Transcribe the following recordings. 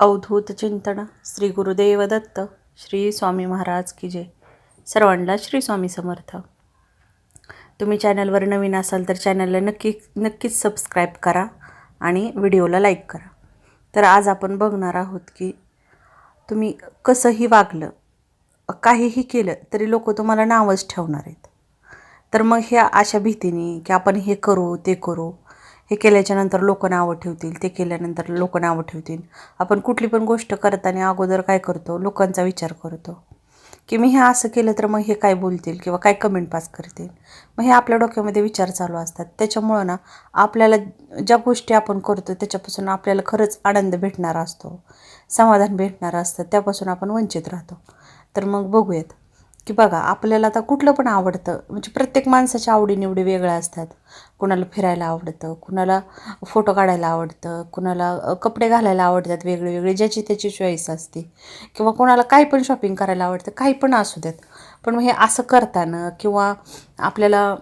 अवधूत चिंतन. श्री गुरुदेव दत्त. श्री स्वामी महाराज की जय. सर्वांना श्री स्वामी समर्थ. तुम्ही चॅनलवर नवीन असाल तर चॅनलला नक्की नक्कीच सबस्क्राईब करा आणि व्हिडिओला लाईक करा. तर आज आपण बघणार आहोत की तुम्ही कसंही वागलं काहीही केलं तरी लोक तुम्हाला नावच ठेवणार आहेत. तर मग ह्या अशा भीतीने की आपण हे करू ते करू हे केल्याच्यानंतर लोक नावं ठेवतील ते केल्यानंतर लोक नावं ठेवतील. आपण कुठली पण गोष्ट करताना अगोदर काय करतो लोकांचा विचार करतो. की मी हे असं केलं तर मग हे काय बोलतील किंवा काय कमेंट पास करतील? मग हे आपल्या डोक्यामध्ये विचार चालू असतात. त्याच्यामुळं ना आपल्याला ज्या गोष्टी आपण करतो त्याच्यापासून आपल्याला खरंच आनंद भेटणारा असतो. समाधान भेटणारं असतं. त्यापासून आपण वंचित राहतो. तर मग बघूयात. की बघा आपल्याला आता कुठलं पण आवडतं म्हणजे प्रत्येक माणसाच्या आवडीनिवडी वेगळ्या असतात. कुणाला फिरायला आवडतं कुणाला फोटो काढायला आवडतं कुणाला कपडे घालायला आवडतात वेगळे वेगळे ज्याची त्याची चॉईस असते. किंवा कोणाला काही पण शॉपिंग करायला आवडतं काही पण असू देत. पण मग हे असं करताना किंवा आपल्याला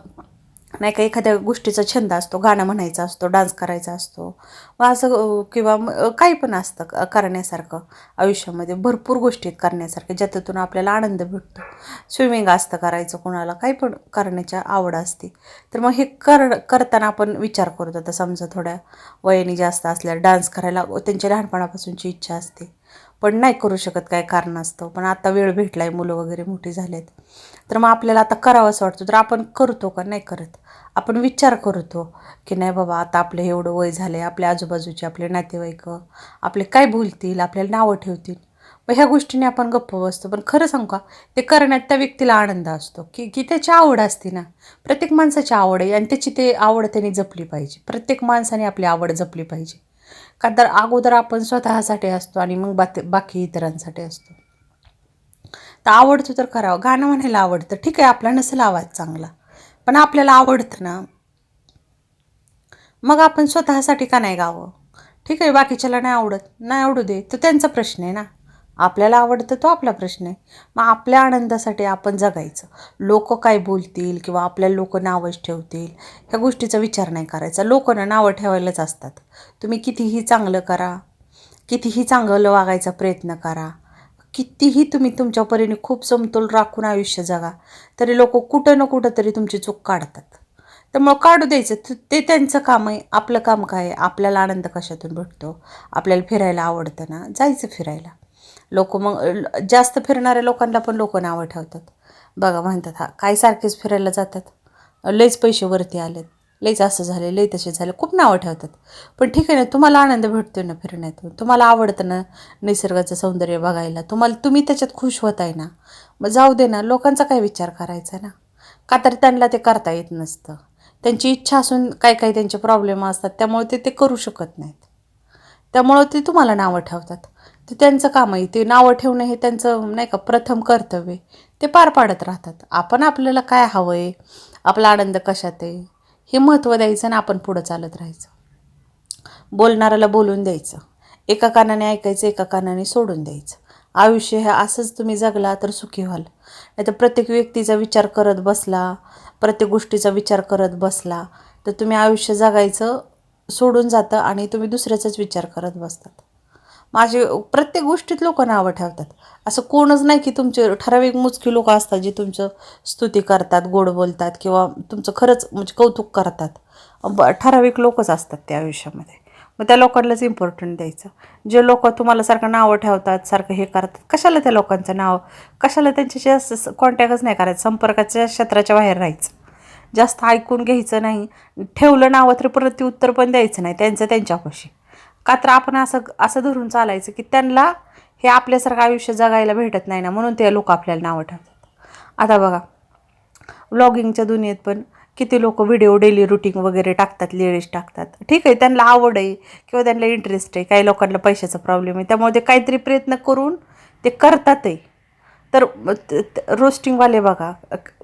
नाही का एखाद्या गोष्टीचा छंद असतो गाणं म्हणायचा असतो डान्स करायचा असतो मग असं किंवा काही पण असतं करण्यासारखं आयुष्यामध्ये. भरपूर गोष्टी आहेत करण्यासारख्या ज्याच्यातून आपल्याला आनंद भेटतो. स्विमिंग असतं करायचं कोणाला काही पण करण्याच्या आवड असते. तर मग हे कर करताना आपण विचार करतो. आता समजा थोड्या वयाने जास्त असल्यावर डान्स करायला त्यांच्या लहानपणापासूनची इच्छा असते. पण नाही करू शकत काय कारण असतं. पण आता वेळ भेटला आहे मुलं वगैरे मोठी झालेत. तर मग आपल्याला आता करावंसं वाटतं. तर आपण करतो का? नाही करत. आपण विचार करतो की नाही बाबा आता आपलं एवढं वय झालं आहे आपल्या आजूबाजूचे आपले नातेवाईक आपले काय बोलतील आपल्याला नावं ठेवतील. मग ह्या गोष्टीने आपण गप्प बसतो. पण खरं सांगू का? ते करण्यात त्या व्यक्तीला आनंद असतो. की की त्याची आवड असते ना प्रत्येक माणसाची आवड आहे. आणि त्याची ते आवड त्याने जपली पाहिजे. प्रत्येक माणसाने आपली आवड जपली पाहिजे. का तर अगोदर आपण स्वतःसाठी असतो आणि मग बाकी बाकी इतरांसाठी असतो. तर आवडतं तर करावं. गाणं म्हणायला आवडतं. ठीक आहे आपला नसेल आवाज चांगला. पण आपल्याला आवडतं ना. मग आपण स्वतःसाठी का नाही गावं? ठीक आहे बाकीच्याला नाही आवडत. नाही आवडू दे. तर त्यांचा प्रश्न आहे ना. आपल्याला आवडतं तो आपला प्रश्न आहे. मग आपल्या आनंदासाठी आपण जगायचं. लोक काय बोलतील किंवा आपल्याला लोक नावच ठेवतील ह्या गोष्टीचा विचार नाही करायचा. लोकांना नावं ठेवायलाच असतात. तुम्ही कितीही चांगलं करा कितीही चांगलं वागायचा प्रयत्न करा कितीही तुम्ही तुमच्या परीने खूप समतोल राखून आयुष्य जगा तरी लोक कुठं ना कुठं तरी तुमची चूक काढतात. त्यामुळं काढू द्यायचं. ते त्यांचं काम आहे. आपलं काम काय आहे? आपल्याला आनंद कशातून भेटतो? आपल्याला फिरायला आवडतं ना? जायचं फिरायला. लोक मग ल- जास्त फिरणाऱ्या लोकांना पण लोक नावं ठेवतात. बघा म्हणतात हा काय सारखेच फिरायला जातात. लईच पैसे वरती आलेत. लईच असं झाले लई तसे झाले. खूप नावं ठेवतात. पण ठीक आहे ना तुम्हाला आनंद भेटतो ना फिरण्यातून. तुम्हाला आवडतं ना निसर्गाचं सौंदर्य बघायला. तुम्हाला तुम्ही त्याच्यात खुश होताय ना. मग जाऊ दे ना लोकांचा काय विचार करायचा ना? का तर त्यांना ते करता येत नसतं. त्यांची इच्छा असून काय काय त्यांचे प्रॉब्लेम असतात त्यामुळे ते ते करू शकत नाहीत. त्यामुळं ते तुम्हाला नावं ठेवतात. ते त्यांचं काम आहे. ते नावं ठेवणं हे त्यांचं नाही का प्रथम कर्तव्य ते पार पाडत राहतात. आपण आपल्याला काय हवं आहे आपला आनंद कशात आहे? हे महत्त्व द्यायचं आणि आपण पुढं चालत राहायचं. बोलणाऱ्याला बोलून द्यायचं. एका कानाने ऐकायचं एका कानाने सोडून द्यायचं. आयुष्य हे असंच तुम्ही जगला तर सुखी व्हाल. नाही तर प्रत्येक व्यक्तीचा विचार करत बसला प्रत्येक गोष्टीचा विचार करत बसला तर तुम्ही आयुष्य जगायचं सोडून जातं आणि तुम्ही दुसऱ्याचाच विचार करत बसतात. माझे प्रत्येक गोष्टीत लोक नावं ठेवतात. असं कोणच नाही की तुमचे ठराविक मोजकी लोक असतात जे तुमचं स्तुती करतात गोड बोलतात किंवा तुमचं खरंच म्हणजे कौतुक करतात. ब ठराविक लोकच असतात त्या आयुष्यामध्ये. मग त्या लोकांनाच इम्पॉर्टंट द्यायचं. जे लोक तुम्हाला सारखं नावं ठेवतात सारखं हे करतात कशाला त्या लोकांचं नाव? कशाला त्यांच्याशी असं कॉन्टॅक्टच नाही करायचं संपर्काच्या क्षेत्राच्या बाहेर राहायचं. जास्त ऐकून घ्यायचं नाही. ठेवलं नावं तर प्रत्युत्तर पण द्यायचं नाही त्यांचं त्यांच्यापाशी. का तर आपण असं असं धरून चालायचं की त्यांना हे आपल्यासारखं आयुष्य जगायला भेटत नाही ना म्हणून ते लोक आपल्याला नावं ठेवतात. आता बघा व्लॉगिंगच्या दुनियेत पण किती लोक व्हिडिओ डेली रुटीन वगैरे टाकतात लेडीज टाकतात. ठीक आहे त्यांना आवड आहे किंवा त्यांना इंटरेस्ट आहे काही लोकांना पैशाचा प्रॉब्लेम आहे त्यामुळे ते काहीतरी प्रयत्न करून ते करतातही. तर रोस्टिंगवाले बघा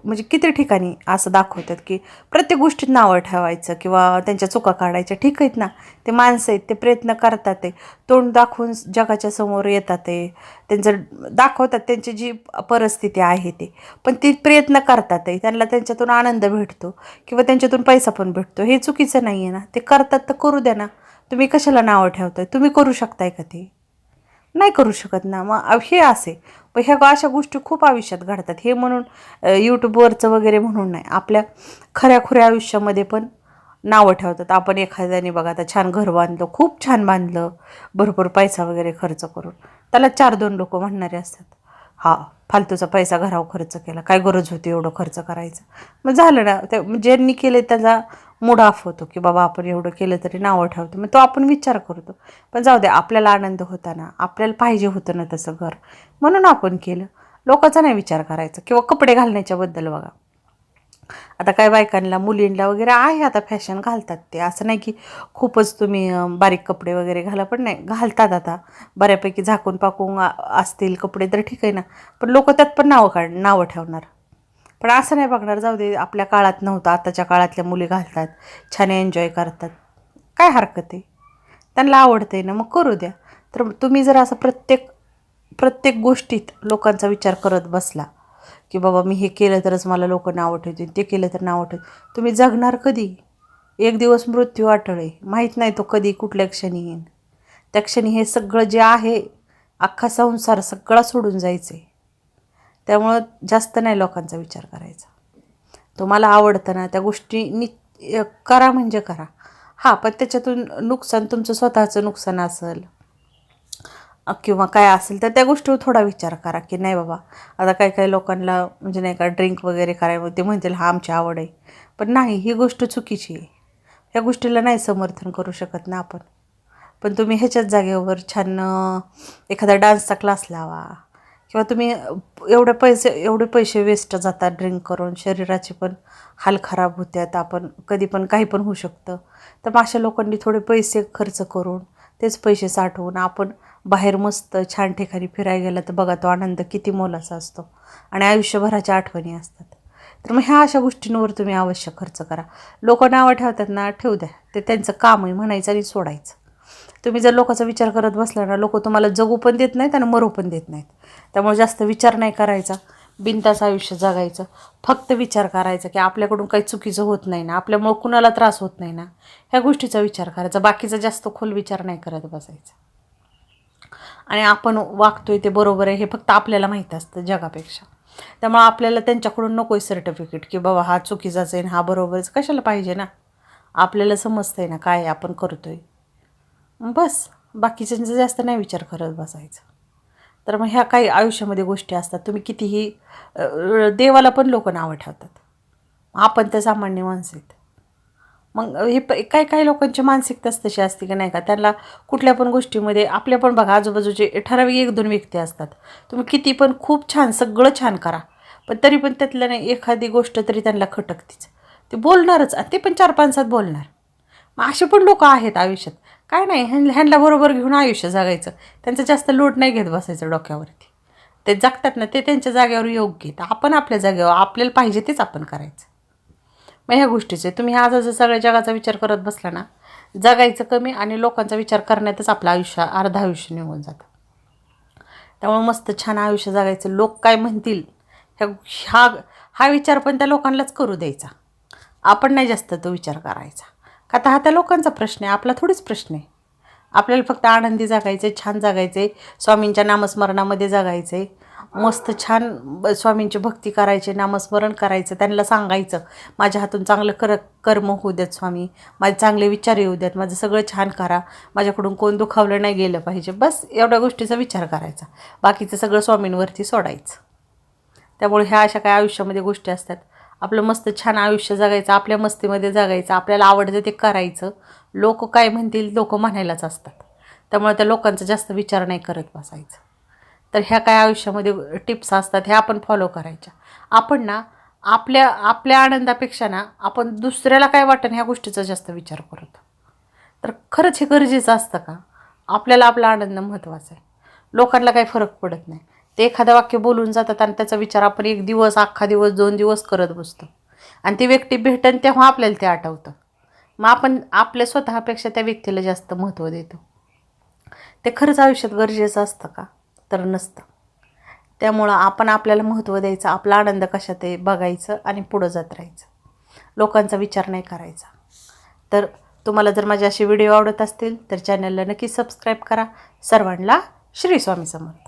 म्हणजे किती ठिकाणी असं दाखवतात की प्रत्येक गोष्टीत नावं ठेवायचं किंवा त्यांच्या चुका काढायच्या ठीक आहेत ना? ते माणसं आहेत ते प्रयत्न करतात ते. तोंड दाखवून जगाच्या समोर येतात ते. त्यांचं दाखवतात त्यांची जी परिस्थिती आहे ते. पण ते प्रयत्न करतात ते. त्यांना त्यांच्यातून आनंद भेटतो किंवा त्यांच्यातून पैसा पण भेटतो. हे चुकीचं नाही आहे ना? ते करतात तर करू द्या ना. तुम्ही कशाला नावं ठेवताय? तुम्ही करू शकताय का ते? नाही करू शकत ना. मग हे असे. पण ह्या अशा गोष्टी खूप आयुष्यात घडतात. हे म्हणून यूट्यूबवरचं वगैरे म्हणून नाही. आपल्या खऱ्याखुऱ्या आयुष्यामध्ये पण नावं ठेवतात. आपण एखाद्याने बघा आता छान घर बांधलं खूप छान बांधलं भरपूर पैसा वगैरे खर्च करून. त्याला चार दोन लोक म्हणणारे असतात. हा फालतूचा पैसा घरावर खर्च केला. काय गरज होती एवढं खर्च करायचं? मग झालं ना. त्या ज्यांनी केले त्याचा मूड ऑफ होतो की बाबा आपण एवढं केलं तरी नावं ठेवतो. मग तो आपण विचार करतो. पण जाऊ दे आपल्याला आनंद होता ना आपल्याला पाहिजे होतं ना तसं घर. म्हणून आपण केलं. लोकांचा नाही विचार करायचा. किंवा कपडे घालण्याच्याबद्दल बघा. आता काय बायकांना मुलींना वगैरे आहे आता फॅशन घालतात ते. असं नाही की खूपच तुम्ही बारीक कपडे वगैरे घाला पण नाही. घालतात आता. बऱ्यापैकी झाकून पाकून असतील कपडे तर ठीक आहे ना. पण लोक त्यात पण नावं काढ नावं ठेवणार. पण असं नाही बघणार जाऊ दे आपल्या काळात नव्हतं आताच्या काळातल्या मुली घालतात छान एन्जॉय करतात. काय हरकत आहे? त्यांना आवडते ना मग करू द्या. तर तुम्ही जर असं प्रत्येक प्रत्येक गोष्टीत लोकांचा विचार करत बसला की बाबा मी हे केलं तरच मला लोक नाव ठेवतील ते केलं तर नाव ठेव तुम्ही जगणार कधी? एक दिवस मृत्यू अटळ आहे. माहीत नाही तो कधी कुठल्या क्षणी येईन. त्या क्षणी हे सगळं जे आहे अख्खा संसार सगळा सोडून जायचं आहे त्यामुळं जास्त नाही लोकांचा विचार करायचा. तुम्हाला आवडतं ना त्या गोष्टी नि करा म्हणजे करा. हां पण त्याच्यातून नुकसान तुमचं स्वतःचं नुकसान असेल किंवा काय असेल तर त्या गोष्टीवर थोडा विचार करा की नाही बाबा आता काही काही लोकांना म्हणजे नाही का ड्रिंक वगैरे करायला ते म्हणतील हा आमची आवड आहे. पण नाही ही गोष्ट चुकीची आहे. ह्या गोष्टीला नाही समर्थन करू शकत ना आपण. पण तुम्ही ह्याच्याच जागेवर छान एखादा डान्सचा क्लास लावा. किंवा तुम्ही एवढे पैसे एवढे पैसे वेस्ट जातात ड्रिंक करून शरीराचे पण हाल खराब होतात आपण कधी पण काही पण होऊ शकतं. तर मग अशा लोकांनी थोडे पैसे खर्च करून तेच पैसे साठवून आपण बाहेर मस्त छान ठिकाणी फिरायला गेलं तर बघा तो आनंद किती मोलाचा असतो. आणि आयुष्यभराच्या आठवणी असतात. तर मग ह्या अशा गोष्टींवर तुम्ही अवश्य खर्च करा. लोक नावं ठेवतात ना ठेवू द्या. ते त्यांचं काम आहे म्हणायचं आणि सोडायचं. तुम्ही जर लोकांचा विचार करत बसला ना लोक तुम्हाला जगू पण देत नाहीत आणि मरू पण देत नाहीत. त्यामुळे जास्त विचार नाही करायचा. बिनतास आयुष्य जगायचं. फक्त विचार करायचा की आपल्याकडून काही चुकीचं होत नाही ना आपल्यामुळं कुणाला त्रास होत नाही ना ह्या गोष्टीचा विचार करायचा. बाकीचा जास्त खोल विचार नाही करत बसायचा. आणि आपण वागतोय ते बरोबर आहे हे फक्त आपल्याला माहीत असतं जगापेक्षा. त्यामुळं आपल्याला त्यांच्याकडून नको आहे सर्टिफिकेट की बाबा हा चुकीचाच आहे हा बरोबरच. कशाला पाहिजे ना? आपल्याला समजतं आहे ना काय आपण करतोय. बस बाकीच्यांचा जास्त नाही विचार करत बसायचा. तर मग ह्या काही आयुष्यामध्ये गोष्टी असतात तुम्ही कितीही देवाला पण लोक नावं ठेवतात. आपण तर सामान्य माणसं आहेत. मग हे प काही काही लोकांची मानसिकताच तशी असते की नाही का त्यांना कुठल्या पण गोष्टीमध्ये आपल्या पण बघा आजूबाजूचे ठराविक एक दोन व्यक्ती असतात. तुम्ही किती पण खूप छान सगळं छान करा पण तरी पण त्यातल्या नाही एखादी गोष्ट तरी त्यांना खटकतीच. ते बोलणारच आणि ते पण चार पाच बोलणार. मग असे पण लोक आहेत आयुष्यात. काय नाही ह्यां ह्यांना बरोबर घेऊन आयुष्य जगायचं. त्यांचं जास्त लोट नाही घेत बसायचं डोक्यावरती. ते जगतात ना ते त्यांच्या जागेवर योग्य तर आपण आपल्या जागेवर आपल्याला पाहिजे तेच आपण करायचं. मग ह्या गोष्टीचे तुम्ही आज जर सगळ्या जगाचा विचार करत बसला ना जगायचं कमी आणि लोकांचा विचार करण्यातच आपलं आयुष्य अर्धा आयुष्य निघून जातं. त्यामुळे मस्त छान आयुष्य जगायचं. लोक काय म्हणतील ह्या ह्या हा विचार पण त्या लोकांनाच करू द्यायचा. आपण नाही जास्त तो विचार करायचा. का तर हा त्या लोकांचा प्रश्न आहे आपला थोडीच प्रश्न आहे. आपल्याला फक्त आनंदी जगायचं आहे छान जगायचं आहे स्वामींच्या नामस्मरणामध्ये जगायचं आहे मस्त छान ब- स्वामींची भक्ती करायची नामस्मरण करायचं त्यांना सांगायचं माझ्या हातून चांगलं कर कर्म होऊ द्यात स्वामी माझे चांगले विचार येऊ द्यात माझं सगळं छान करा माझ्याकडून कोण दुखावलं नाही गेलं पाहिजे. बस एवढ्या गोष्टीचा विचार करायचा. बाकीचं सगळं स्वामींवरती सोडायचं. त्यामुळे ह्या अशा काय आयुष्यामध्ये गोष्टी असतात. आपलं मस्त छान आयुष्य जगायचं आपल्या मस्तीमध्ये जगायचं आपल्याला आवडतं ते करायचं. लोक काय म्हणतील लोक म्हणायलाच असतात. त्यामुळे त्या लोकांचा जास्त विचार नाही करत बसायचं. तर ह्या काय आयुष्यामध्ये टिप्स असतात ह्या आपण फॉलो करायच्या. आपण ना आपल्या आपल्या आनंदापेक्षा ना आपण दुसऱ्याला काय वाटेल ह्या गोष्टीचा जास्त विचार करतो. तर खरंच हे गरजेचं असतं का? आपल्याला आपला आनंद महत्त्वाचा आहे. लोकांना काही फरक पडत नाही. ते एखादं वाक्य बोलून जातात आणि त्याचा विचार आपण एक दिवस अख्खा दिवस दोन दिवस करत बसतो. आणि ती व्यक्ती भेटन तेव्हा आपल्याला ते आठवतं. मग आपण आपल्या स्वतःपेक्षा त्या व्यक्तीला जास्त महत्त्व देतो. ते खरंच आयुष्यात गरजेचं असतं का? तर नसतं. त्यामुळं आपण आपल्याला महत्त्व द्यायचं आपला आनंद कशात आहे बघायचं आणि पुढं जात राहायचं. लोकांचा विचार नाही करायचा. तर तुम्हाला जर माझे असे व्हिडिओ आवडत असतील तर चॅनलला नक्की सबस्क्राईब करा. सर्वांना श्री स्वामी समर्थ.